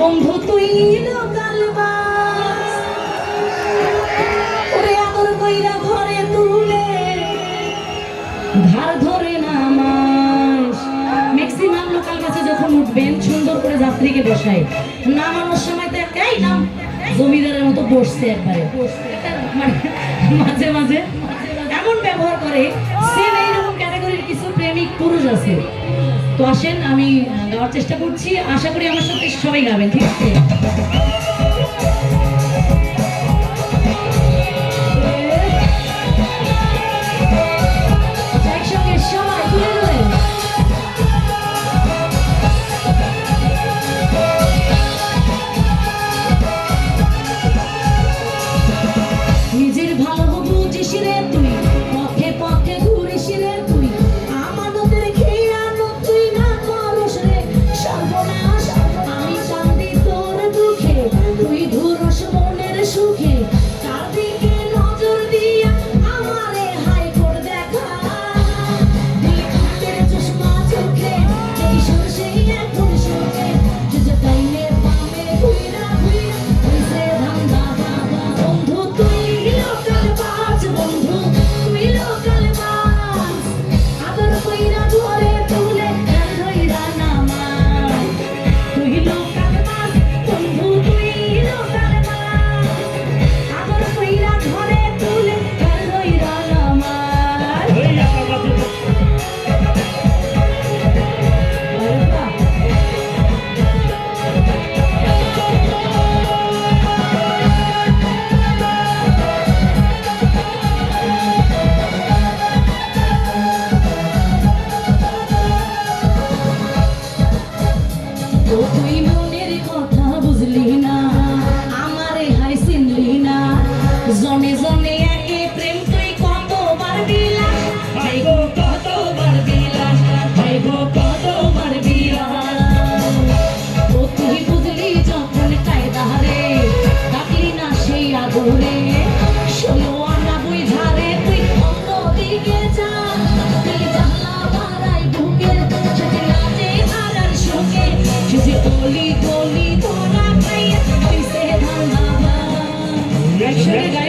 বন্ধু, তুই লোকাল ওরে যখন উঠবেন, সুন্দর করে যাত্রীকে বসায়। নামানোর সময় তো এই নাম জমিদারের মতো বসছে একবারে। মানে মাঝে মাঝে এমন ব্যবহার করে প্রেমিক পুরুষ আছে। তো আসেন, আমি গাওয়ার চেষ্টা করছি। আশা করি আমার সাথে সবাই গাবেন, ঠিক আছে? তুই মনের কথা বুঝলি না, আমারে হাই চিনলি না। জনে জনে একে প্রেম তুই কতবার বিলাস ভাই কতবার বিলাস ভাই কতবার বিলাস তো তুই বুঝলি যখন কায়দা রে ডাকলি না সেই আদরে আছে